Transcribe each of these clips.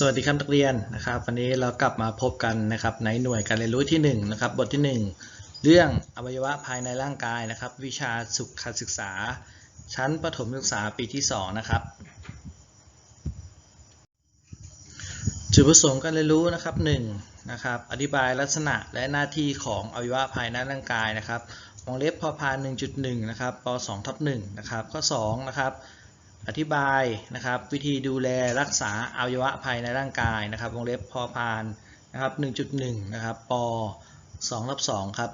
สวัสดีครับนักเรียนนะครับวันนี้เรากลับมาพบกันนะครับในหน่วยการเรียนรู้ที่1นะครับบทที่ 1 เรื่องอวัยวะภายในร่างกายนะครับ วิชาสุขศึกษา ชั้นประถมศึกษาปีที่ 2 นะครับ จุดประสงค์การเรียนรู้นะครับ1นะครับอธิบายลักษณะและหน้าที่ของอวัยวะภายในร่างกายนะครับวงเล็บพอพาน1.1นะครับป2ทับ1นะครับข้อ2นะครับ อธิบายนะครับวิธีดูแลรักษาอวัยวะภายในร่างกายนะครับวงเล็บพอพานนะครับ 1.1 นะครับป2รับ2ครับ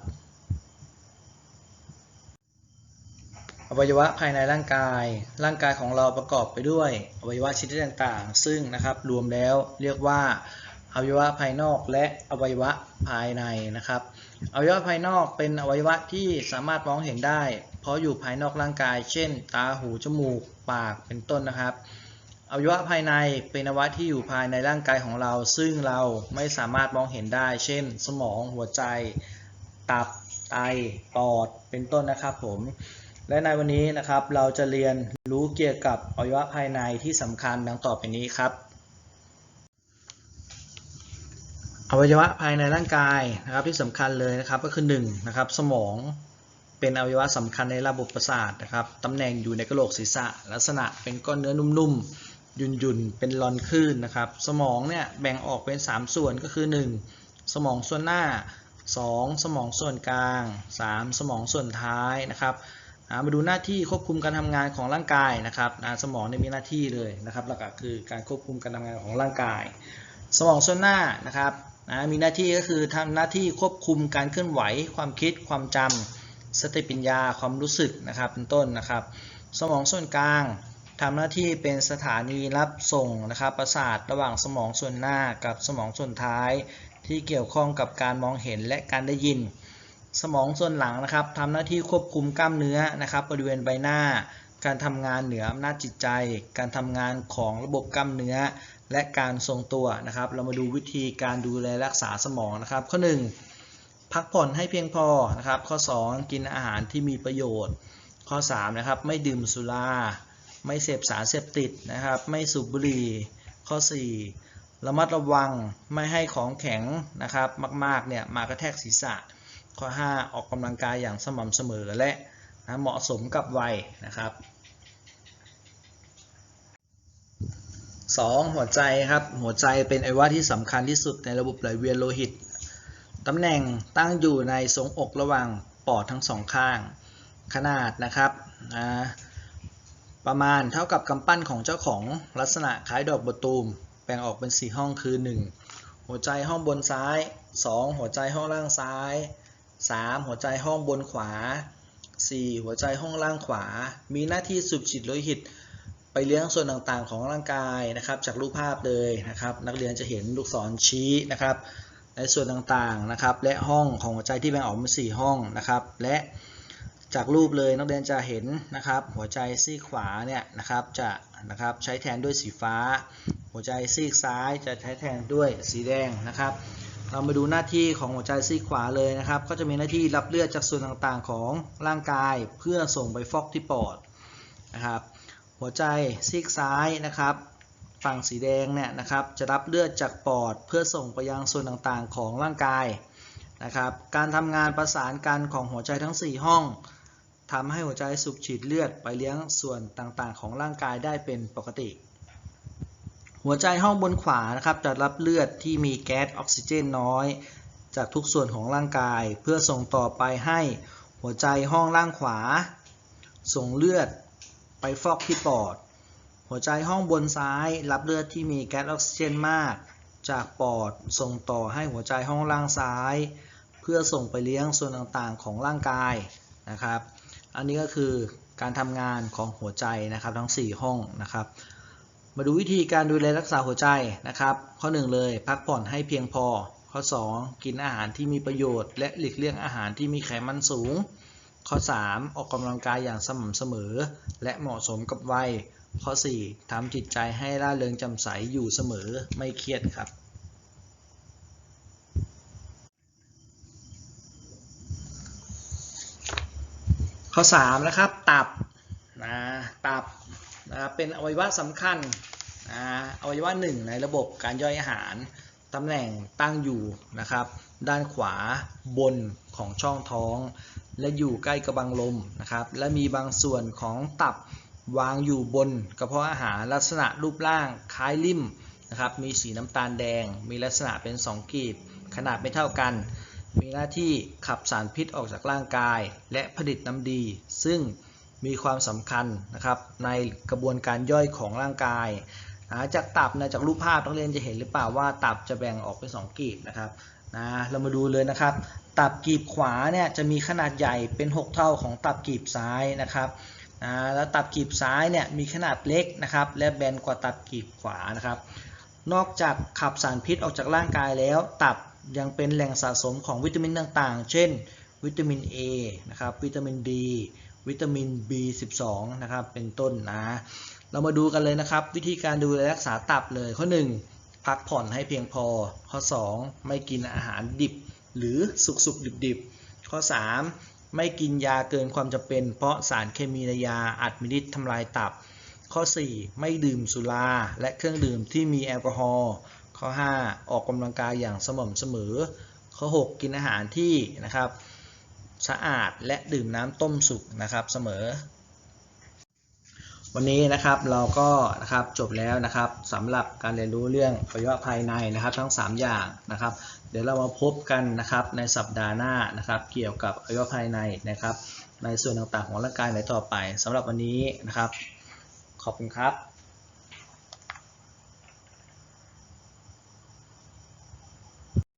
อวัยวะภายในร่างกาย ร่างกายของเราประกอบไปด้วยอวัยวะชนิดต่างๆ ซึ่งนะครับรวมแล้วเรียกว่า อวัยวะภายนอกและอวัยวะภายในนะครับ อวัยวะภายนอกเป็นอวัยวะที่สามารถมองเห็นได้ เพราะอยู่ภายนอกร่างกาย เช่น ตาหูจมูก ปากเป็นต้นนะครับ อวัยวะภายในเป็นอวัยวะที่อยู่ภายในร่างกายของเรา ซึ่งเราไม่สามารถมองเห็นได้ เช่น สมองหัวใจ ตับไตปอดเป็นต้นนะครับผมและในวันนี้นะครับเราจะเรียนรู้เกี่ยวกับอวัยวะภายในที่สำคัญดังต่อไปนี้ครับ อวัยวะภายในร่างกายนะครับที่สำคัญเลยนะครับก็คือ1นะครับสมองเป็นอวัยวะสำคัญในระบบประสาทนะครับตำแหน่งอยู่ในกระโหลกศีรษะ ลักษณะเป็นก้อนเนื้อนุ่มๆยุ่นๆเป็นลอนคลื่นนะครับ สมองเนี่ยแบ่งออกเป็น 3 ส่วนก็คือ 1 สมองส่วนหน้า 2 สมองส่วนกลาง 3 สมองส่วนท้ายนะครับมาดูหน้าที่ควบคุมการทำงานของร่างกายนะครับสมองเนี่ยมีหน้าที่เลยนะครับหลักๆคือการควบคุมการทำงานของร่างกาย สมองส่วนหน้านะครับ นะมีหน้าที่ก็คือทำหน้าที่ควบคุมการเคลื่อนไหว ความคิด ความจำสติปัญญา ความรู้สึกนะครับ เป็นต้นนะครับ สมองส่วนกลางทำหน้าที่เป็นสถานีรับส่งนะครับประสาทระหว่างสมองส่วนหน้ากับสมองส่วนท้าย ที่เกี่ยวข้องกับการมองเห็นและการได้ยิน สมองส่วนหลังนะครับทำหน้าที่ควบคุมกล้ามเนื้อนะครับบริเวณใบหน้า การทำงานเหนืออำนาจจิตใจ การทำงานของระบบกล้ามเนื้อ และการทรงตัวนะครับ เรามาดูวิธีการดูแลรักษาสมองนะครับ ข้อ 1 พักผ่อนให้เพียงพอนะครับ ข้อ 2 กินอาหารที่มีประโยชน์ ข้อ3นะครับไม่ดื่มสุรา ไม่เสพสารเสพติดนะครับ ไม่สูบบุหรี่ ข้อ 4 ระมัดระวังไม่ให้ของแข็งนะครับ มากๆเนี่ยมากระแทกศีรษะ ข้อ 5 ออกกำลังกายอย่างสม่ำเสมอและนะเหมาะสมกับวัยนะครับ 2. หัวใจครับ หัวใจเป็นอวัยวะที่สำคัญที่สุดในระบบไหลเวียนโลหิตตำแหน่งตั้งอยู่ในทรงอกระหว่างปอดทั้งสองข้าง ขนาดนะครับประมาณเท่ากับกำปั้นของเจ้าของลักษณะคล้ายดอกบัวตูม แบ่งออกเป็น 4 ห้องคือ 1 หัวใจห้องบนซ้าย 2 หัวใจห้องล่างซ้าย 3 หัวใจห้องบนขวา 4 หัวใจห้องล่างขวา มีหน้าที่สูบฉีดโลหิต ไปเลี้ยงส่วนต่างๆ ของร่างกายนะครับ จากรูปภาพเลยนะครับ นักเรียนจะเห็นลูกศรชี้นะครับ ในส่วนต่างๆนะครับ และห้องของหัวใจที่แบ่งออกเป็น4ห้องนะครับ และจากรูปเลยนักเรียนจะเห็นนะครับ หัวใจซีกขวาเนี่ยนะครับจะนะครับใช้แทนด้วยสีฟ้า หัวใจซีกซ้ายจะใช้แทนด้วยสีแดงนะครับ เรามาดูหน้าที่ของหัวใจซีกขวาเลยนะครับ ก็จะมีหน้าที่รับเลือดจากส่วนต่างๆของร่างกาย เพื่อส่งไปฟอกที่ปอดนะครับ หัวใจซีกซ้ายนะครับฝั่งสีแดงเนี่ยนะครับจะรับเลือดจากปอดเพื่อส่งไปยังส่วนต่างๆของร่างกายนะครับการทำงานประสานกันของหัวใจทั้ง 4 ห้องทำให้หัวใจสูบฉีดเลือดไปเลี้ยงส่วนต่างๆ ของร่างกายได้เป็นปกติ หัวใจห้องบนขวานะครับจะรับเลือดที่มีแก๊สออกซิเจนน้อย จากทุกส่วนของร่างกาย เพื่อส่งต่อไปให้หัวใจห้องล่างขวา ส่งเลือด ไปฟอกที่ปอด หัวใจห้องบนซ้ายรับเลือดที่มีแก๊สออกซิเจนมาก จากปอดส่งต่อให้หัวใจห้องล่างซ้าย เพื่อส่งไปเลี้ยงส่วนต่างๆของร่างกายนะครับ อันนี้ก็คือการทำงานของหัวใจนะครับทั้ง 4 ห้องนะครับ มาดูวิธีการดูแลรักษาหัวใจนะครับ ข้อ 1 เลยพักผ่อนให้เพียงพอ ข้อ 2 กินอาหารที่มีประโยชน์ และหลีกเลี่ยงอาหารที่มีไขมันสูง ข้อ 3 ออกกำลังกายอย่างสม่ำเสมอ และเหมาะสมกับวัย ข้อ 4ทำจิตใจให้ร่าเริงแจำใสอยู่เสมอไม่เครียดครับ ข้อ 3 นะครับ ตับนะตับนะเป็นอวัยวะสำคัญนอ่าอวัยวะหนึ่งในระบบการย่อยอาหารตำแหน่งตั้งอยู่นะครับ ด้านขวาบนของช่องท้อง และอยู่ใกล้กระบังลมนะครับ และมีบางส่วนของตับวางอยู่บนกระเพาะอาหารลักษณะรูปร่างคล้ายลิ่มนะครับ มีสีน้ำตาลแดง มีลักษณะเป็นสองกีบ ขนาดไม่เท่ากัน มีหน้าที่ขับสารพิษออกจากร่างกาย และผลิตน้ำดี ซึ่งมีความสำคัญนะครับในกระบวนการย่อยของร่างกายนะจากตับนะจากรูปภาพนักเรียนจะเห็นหรือเปล่าว่าตับจะแบ่งออกเป็นสองกีบนะครับ นะเรามาดูเลยนะครับ ตับกีบขวาเนี่ยจะมีขนาดใหญ่เป็น 6 เท่าของตับกีบซ้ายนะครับนะแล้วตับกีบซ้ายเนี่ยมีขนาดเล็กนะครับ และแบนกว่าตับกีบขวานะครับ นอกจากขับสารพิษออกจากร่างกายแล้ว ตับยังเป็นแหล่งสะสมของวิตามินต่างๆ เช่น วิตามิน A นะครับวิตามิน D วิตามิน B12 นะครับเป็นต้นนะ เรามาดูกันเลยนะครับ วิธีการดูแลรักษาตับเลยข้อ 1 พักผ่อนให้เพียงพอ ข้อ 2 ไม่กินอาหารดิบ หรือสุกสุกดิบดิบๆข้อ 3 ไม่กินยาเกินความจำเป็น เพราะสารเคมีในยาอาจมีฤทธิ์ทำลายตับ ข้อ 4 ไม่ดื่มสุราและเครื่องดื่มที่มีแอลกอฮอล์ข้อ 5 ออกกำลังกายอย่างสม่ำเสมอ ข้อ 6 กินอาหารที่นะครับสะอาดและดื่มน้ำต้มสุกนะครับเสมอ วันนี้นะครับเราก็นะครับจบแล้วนะครับสำหรับการเรียนรู้เรื่องอวัยวะภายในนะครับทั้ง 3 อย่างนะครับ เดี๋ยวเรามาพบกันนะครับในสัปดาห์หน้านะครับ เกี่ยวกับอวัยวะภายในนะครับ ในส่วนต่างๆของร่างกายในต่อไปสำหรับวันนี้นะครับ ขอบคุณครับ